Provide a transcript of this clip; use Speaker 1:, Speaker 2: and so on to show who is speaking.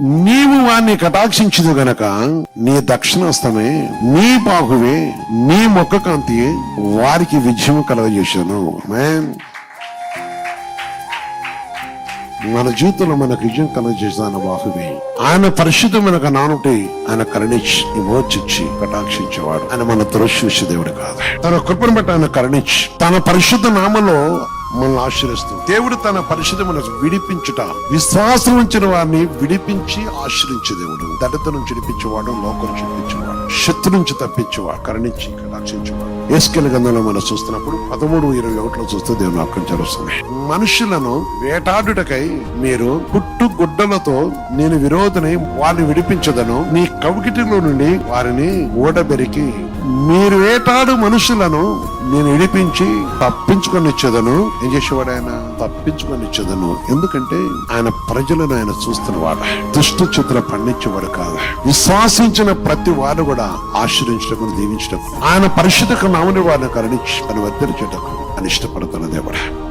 Speaker 1: నీవు వాణ్ణి కటాక్షించదు గనక నీ దక్షిణాస్తమే నీ బాహువే నీ మొక్క కాంతియే వారికి విజయం కలగజేశాను మన జీవితంలో మనకు విజయం కలగజేసిన బాహువే. ఆయన పరిశుద్ధమైన నానుటి ఆయన కరుణించి విమోచించి కటాక్షించేవాడు. ఆయన మన దురదృష్ట దేవుడు కాదు. తన కృపను బట్టి ఆయన కరుణించి తన పరిశుద్ధ నామలో మనల్ని ఆశ్రయిస్తూ దేవుడు తన పరిశుద్ధమును విడిపించుట విశ్వాసం ఉంచిన వారిని విడిపించి ఆశ్రయించే దేవుడు. దళిత నుంచి విడిపించేవాడు లోకం నుంచి విడిపించేవాడు శత్రు నుంచి తప్పించేవాడు కరుణించి రక్షించేవాడు ఏసుకెళ్ళ గంధంలో మనం చూస్తున్నప్పుడు పదమూడు ఇరవై ఒకటిలో చూస్తే దేవుని వాక్యం జరుగుతుంది మనుషులను వేటాడుటకై మీరు పుట్టు గుడ్డలతో నేను విరోధనై వారిని విడిపించదను. నీ కవికిటిలో నుండి వారిని ఓడబెరికి మీరు ఏటాడు మనుషులను నేను విడిపించి తప్పించుకొని ఇచ్చేదను ఏం చేసేవాడు ఆయన? తప్పించుకొని ఇచ్చేదను ఎందుకంటే ఆయన ప్రజలను ఆయన చూస్తున్నవాడు. దుష్ట చిత్ర పండించేవాడు కాదు. విశ్వాసించిన ప్రతి వారు కూడా ఆశ్రయించడం దీవించడం. ఆయన పరిశుద్ధ నామని వారిని అని తన వర్ధరించటకు అని ఇష్టపడుతున్న దేవుడు.